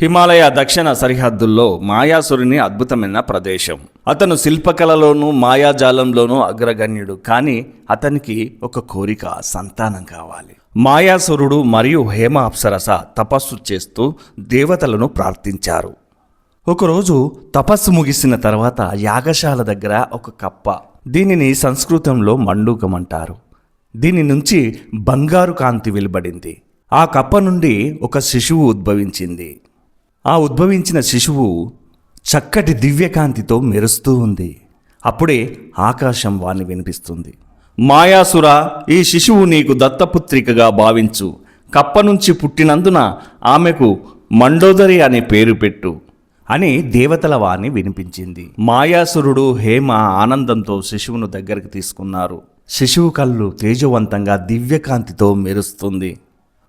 హిమాలయ దక్షిణ సరిహద్దుల్లో మాయాసురుని అద్భుతమైన ప్రదేశం. అతను శిల్పకళలోనూ మాయాజాలంలోనూ అగ్రగణ్యుడు. కానీ అతనికి ఒక కోరిక సంతానం కావాలి. మాయాసురుడు మరియు హేమ అప్సరస తపస్సు చేస్తూ దేవతలను ప్రార్థించారు. ఒకరోజు తపస్సు ముగిసిన తర్వాత యాగశాల దగ్గర ఒక కప్ప దీనిని సంస్కృతంలో మండూకమంటారు దీని నుంచి బంగారు కాంతి వెలువడింది. ఆ కప్ప నుండి ఒక శిశువు ఉద్భవించింది. ఆ ఉద్భవించిన శిశువు చక్కటి దివ్యకాంతితో మెరుస్తూ ఉంది. అప్పుడే ఆకాశం వాణ్ణి వినిపిస్తుంది. మాయాసుర ఈ శిశువు నీకు దత్తపుత్రికగా భావించు. కప్ప నుంచి పుట్టినందున ఆమెకు మండోదరి అనే పేరు పెట్టు అని దేవతల వాణి వినిపించింది. మాయాసురుడు హేమ ఆనందంతో శిశువును దగ్గరికి తీసుకున్నారు. శిశువు కళ్ళు తేజవంతంగా దివ్యకాంతితో మెరుస్తుంది.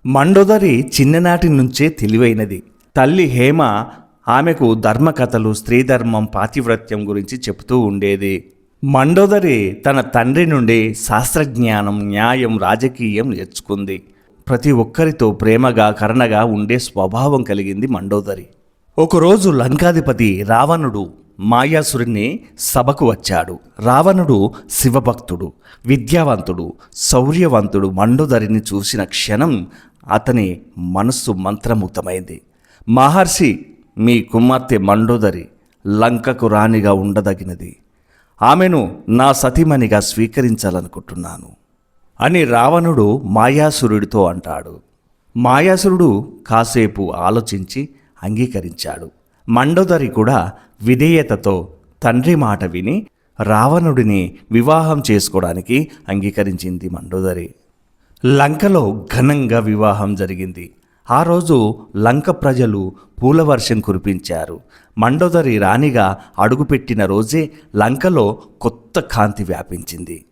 మండోదరి చిన్ననాటి నుంచే తెలివైనది. తల్లి హేమ ఆమెకు ధర్మకథలు స్త్రీధర్మం పాతివ్రత్యం గురించి చెబుతూ ఉండేది. మండోదరి తన తండ్రి నుండి శాస్త్రజ్ఞానం న్యాయం రాజకీయం నేర్చుకుంది. ప్రతి ఒక్కరితో ప్రేమగా కరణగా ఉండే స్వభావం కలిగింది మండోదరి. ఒకరోజు లంకాధిపతి రావణుడు మాయాసురుని సభకు వచ్చాడు. రావణుడు శివభక్తుడు విద్యావంతుడు శౌర్యవంతుడు మండోదరిని చూసిన క్షణం అతని మనస్సు మంత్రముగ్ధమైంది. మహర్షి మీ కుమార్తె మండోదరి లంకకు రాణిగా ఉండదగినది. ఆమెను నా సతీమణిగా స్వీకరించాలనుకుంటున్నాను అని రావణుడు మాయాసురుడితో అంటాడు. మాయాసురుడు కాసేపు ఆలోచించి అంగీకరించాడు. మండోదరి కూడా విధేయతతో తండ్రి మాట విని రావణుడిని వివాహం చేసుకోవడానికి అంగీకరించింది మండోదరి. లంకలో ఘనంగా వివాహం జరిగింది. ఆ రోజు లంక ప్రజలు పూలవర్షం కురిపించారు. మండోదరి రాణిగా అడుగుపెట్టిన రోజే లంకలో కొత్త కాంతి వ్యాపించింది.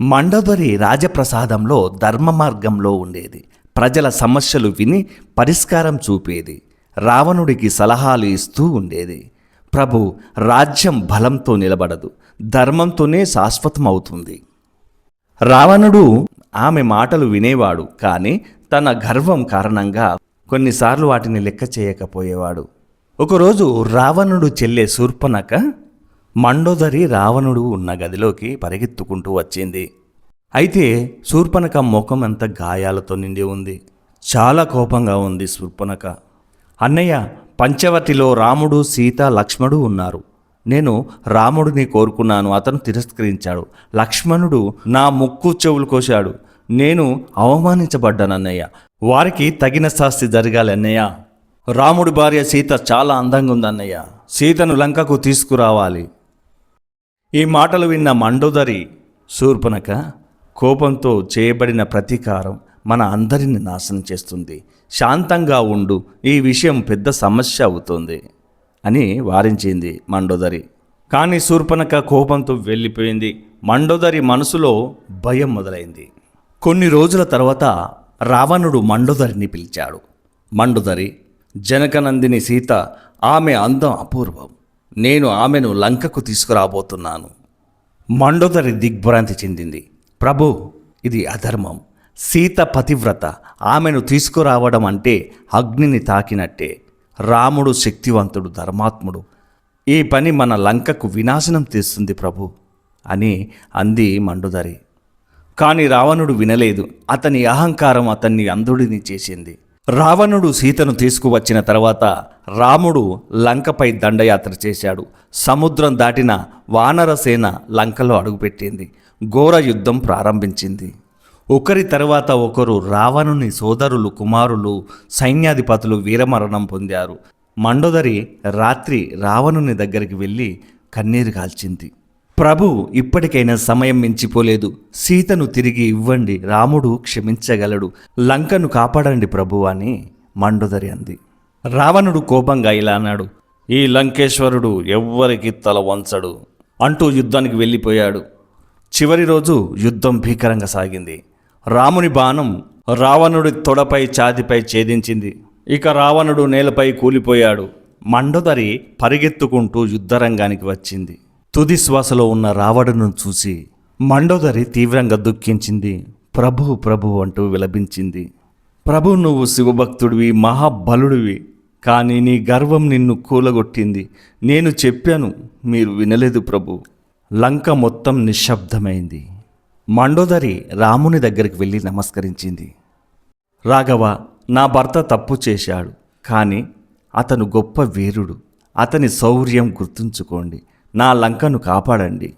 మండోదరి రాజప్రసాదంలో ధర్మ మార్గంలో ఉండేది. ప్రజల సమస్యలు విని పరిష్కారం చూపేది. రావణుడికి సలహాలు ఇస్తూ ఉండేది. ప్రభు రాజ్యం బలంతో నిలబడదు. ధర్మంతోనే శాశ్వతమవుతుంది. రావణుడు ఆమె మాటలు వినేవాడు కానీ తన గర్వం కారణంగా కొన్నిసార్లు వాటిని లెక్క చేయకపోయేవాడు. ఒకరోజు రావణుడు చెల్లె శూర్పనక మండోదరి రావణుడు ఉన్న గదిలోకి పరిగెత్తుకుంటూ వచ్చింది. అయితే శూర్పనక ముఖం అంత గాయాలతో నిండి ఉంది. చాలా కోపంగా ఉంది శూర్పనక అన్నయ్య పంచవటిలో రాముడు సీత లక్ష్మణుడు ఉన్నారు. నేను రాముడిని కోరుకున్నాను అతను తిరస్కరించాడు. లక్ష్మణుడు నా ముక్కు చెవులు కోశాడు. నేను అవమానించబడ్డాను అన్నయ్య వారికి తగిన శాస్తి జరగాలి అన్నయ్య రాముడి భార్య సీత చాలా అందంగా ఉందన్నయ్య. సీతను లంకకు తీసుకురావాలి. ఈ మాటలు విన్న మండోదరి శూర్పనక కోపంతో చేయబడిన ప్రతీకారం మన అందరిని నాశనం చేస్తుంది. శాంతంగా ఉండు. ఈ విషయం పెద్ద సమస్య అవుతుంది. అని వారించింది మండోదరి. కానీ శూర్పనక కోపంతో వెళ్ళిపోయింది. మండోదరి మనసులో భయం మొదలైంది. కొన్ని రోజుల తర్వాత రావణుడు మండోదరిని పిలిచాడు. మండోదరి జనకనందిని సీత ఆమె అందం అపూర్వం. నేను ఆమెను లంకకు తీసుకురాబోతున్నాను. మండోదరి దిగ్భ్రాంతి చెందింది. ప్రభు ఇది అధర్మం. సీత పతివ్రత. ఆమెను తీసుకురావడం అంటే అగ్నిని తాకినట్టే. రాముడు శక్తివంతుడు ధర్మాత్ముడు. ఈ పని మన లంకకు వినాశనం తెస్తుంది ప్రభు అని అంది మండుదరి. కానీ రావణుడు వినలేదు. అతని అహంకారం అతన్ని అంధుడిని చేసింది. రావణుడు సీతను తీసుకువచ్చిన తర్వాత రాముడు లంకపై దండయాత్ర చేశాడు. సముద్రం దాటిన వానరసేన లంకలో అడుగుపెట్టింది. ఘోర యుద్ధం ప్రారంభించింది. ఒకరి తర్వాత ఒకరు రావణుని సోదరులు కుమారులు సైన్యాధిపతులు వీరమరణం పొందారు. మండోదరి రాత్రి రావణుని దగ్గరికి వెళ్ళి కన్నీరు కాల్చింది. ప్రభు ఇప్పటికైనా సమయం మించిపోలేదు. సీతను తిరిగి ఇవ్వండి రాముడు క్షమించగలడు. లంకను కాపాడండి ప్రభు అని మండోదరి అంది. రావణుడు కోపంగా ఇలా అన్నాడు ఈ లంకేశ్వరుడు ఎవ్వరికి తల వంచడు అంటూ యుద్ధానికి వెళ్ళిపోయాడు. చివరి రోజు యుద్ధం భీకరంగా సాగింది. రాముని బాణం రావణుడి తొడపై ఛాతిపై ఛేదించింది. ఇక రావణుడు నేలపై కూలిపోయాడు. మండోదరి పరిగెత్తుకుంటూ యుద్ధరంగానికి వచ్చింది. తుది శ్వాసలో ఉన్న రావణును చూసి మండోదరి తీవ్రంగా దుఃఖించింది. ప్రభు ప్రభు అంటూ విలపించింది. ప్రభు నువ్వు శివభక్తుడివి మహాబలుడివి కానీ నీ గర్వం నిన్ను కూలగొట్టింది. నేను చెప్పాను మీరు వినలేదు ప్రభు. లంక మొత్తం నిశ్శబ్దమైంది. మండోదరి రాముని దగ్గరికి వెళ్ళి నమస్కరించింది. రాఘవ నా భర్త తప్పు చేశాడు కానీ అతను గొప్ప వీరుడు అతని శౌర్యం గుర్తుంచుకోండి నా లంకను కాపాడండి.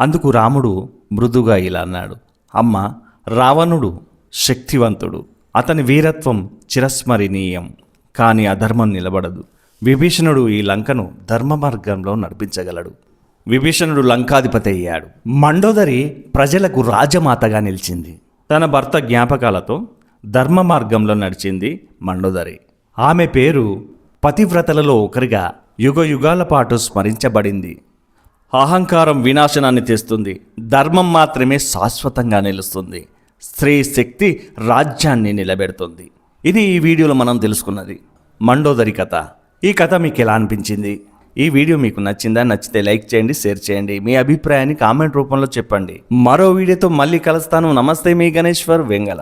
అందుకు రాముడు మృదుగా ఇలా అన్నాడు అమ్మ రావణుడు శక్తివంతుడు అతని వీరత్వం చిరస్మరణీయం కానీ అధర్మం నిలబడదు. విభీషణుడు ఈ లంకను ధర్మ మార్గంలో నడిపించగలడు. విభీషణుడు లంకాధిపతి అయ్యాడు. మండోదరి ప్రజలకు రాజమాతగా నిలిచింది. తన భర్త జ్ఞాపకాలతో ధర్మ మార్గంలో నడిచింది మండోదరి. ఆమె పేరు పతివ్రతలలో ఒకరిగా యుగ యుగాల పాటు స్మరించబడింది. అహంకారం వినాశనాన్ని తెస్తుంది. ధర్మం మాత్రమే శాశ్వతంగా నిలుస్తుంది. స్త్రీ శక్తి రాజ్యాన్ని నిలబెడుతుంది. ఇది ఈ వీడియోలో మనం తెలుసుకున్నది. మండోదరి కథ. ఈ కథ మీకు ఎలా అనిపించింది? ఈ వీడియో మీకు నచ్చిందా నచ్చితే లైక్ చేయండి షేర్ చేయండి. మీ అభిప్రాయాన్ని కామెంట్ రూపంలో చెప్పండి. మరో వీడియోతో మళ్ళీ కలుస్తాను. నమస్తే మీ గణేశ్వర్ వెంగళ.